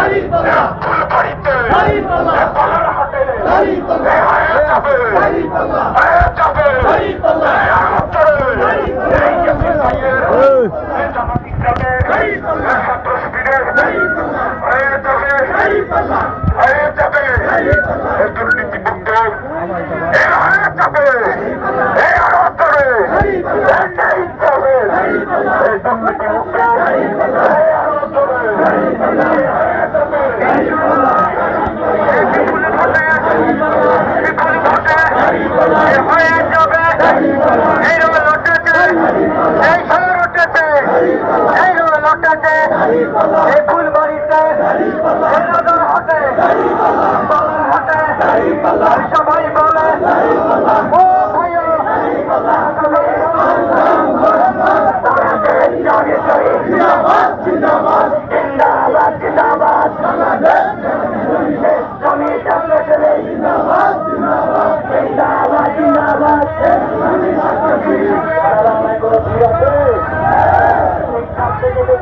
দাঁড়িপাল্লা ফুলবাড়িতে দাঁড়িপাল্লা বালারহাটে দাঁড়িপাল্লা হয়ে যাবে দাঁড়িপাল্লা হয়ে যাবে দাঁড়িপাল্লা অঞ্চলে এই জাতির ভাইয়ের এই জামাতি যাবে দাঁড়িপাল্লা ছাত্র শিবিরের দাঁড়িপাল্লা হয়ে যাবে দাঁড়িপাল্লা হয়ে যাবে দাঁড়িপাল্লা এই দুর্নীতিমুক্ত এ হয়ে যাবে এই অঞ্চলে এই নেই চলে এই দুর্নীতিমুক্ত এই অঞ্চলে এই বিপুল ভোটে বিপুল ভোটে এ হয়ে যাবে এই রোল উঠেছে এই শহর উঠেছে উঠেছে এই ফুলবাড়িতে নগর হাটে বাবার হাটে সবাই বলে জিন্দাবাদ জিন্দাবাদ জিন্দাবাদ জমি চাপলে চলে জিন্দাবাদ জিন্দাবাদ জিন্দাবাদ জিন্দাবাদ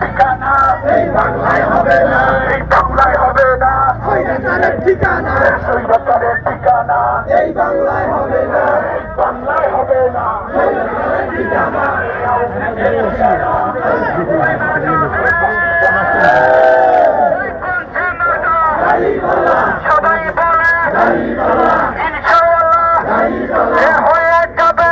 ঠিকানা এই বাংলায় হবে না এই বাংলায় হবে না ঠিকানা সৈন্যতারের ঠিকানা এই বাংলায় হবে না বাংলায় হবে না ঠিকানা সবাই বলে ইনশাআল্লাহ হয়ে যাবে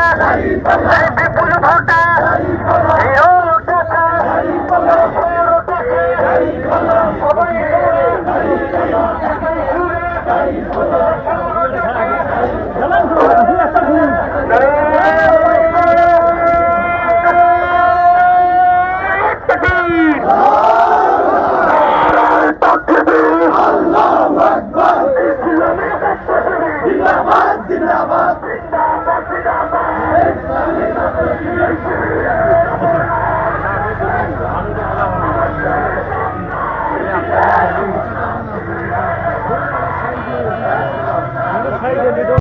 ಹೇಳಿದ್ದು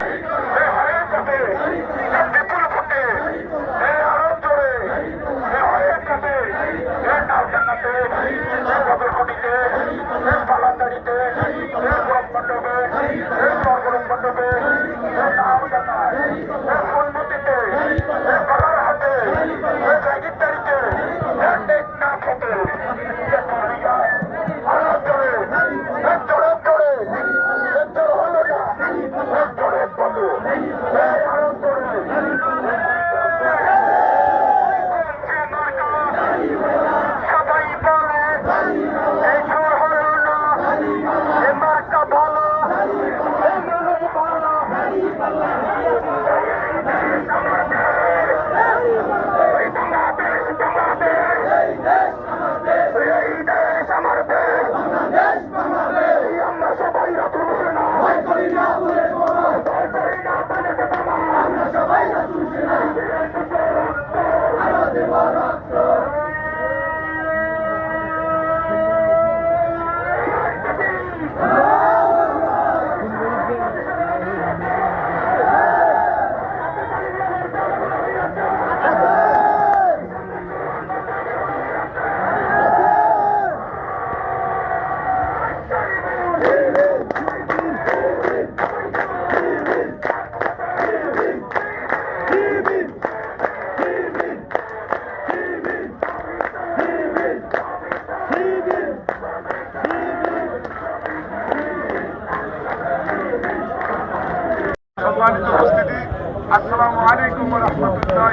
আসসালামু আলাইকুম রহমতুল্লাহ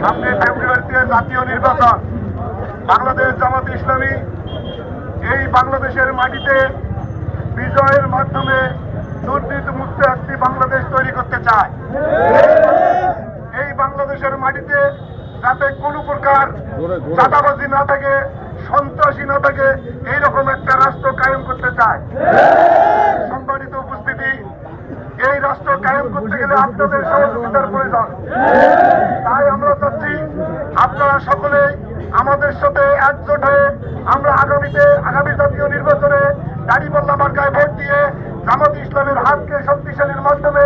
সামনে ফেব্রুয়ারিতে জাতীয় নির্বাচন। বাংলাদেশ জামাত ইসলামী এই বাংলাদেশের মাটিতে বিজয়ের মাধ্যমে দুর্নীতি মুক্ত একটি বাংলাদেশ তৈরি করতে চায়। এই বাংলাদেশের মাটিতে যাতে কোনো প্রকার চাঁদাবাজি না থাকে, সন্ত্রাসী হাসিনা থেকে, এইরকম একটা রাষ্ট্র কায়েম করতে চায়। সম্মানিত এই রাষ্ট্র কায়েম করতে গেলে আপনাদের সহযোগিতার প্রয়োজন। তাই আমরা চাচ্ছি আপনারা সকলে আমাদের সাথে একজোট হয়ে আমরা আগামীতে আগামী জাতীয় নির্বাচনে দাঁড়িপাল্লা মার্কায় ভোট দিয়ে জামাত ইসলামের হাতকে শক্তিশালীর মাধ্যমে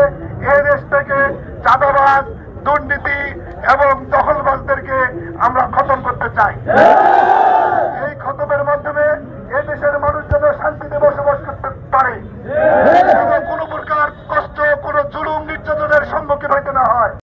এই দেশ থেকে চাঁদাবাদ দুর্নীতি এবং দখলবাজদেরকে আমরা খতম করতে চাই।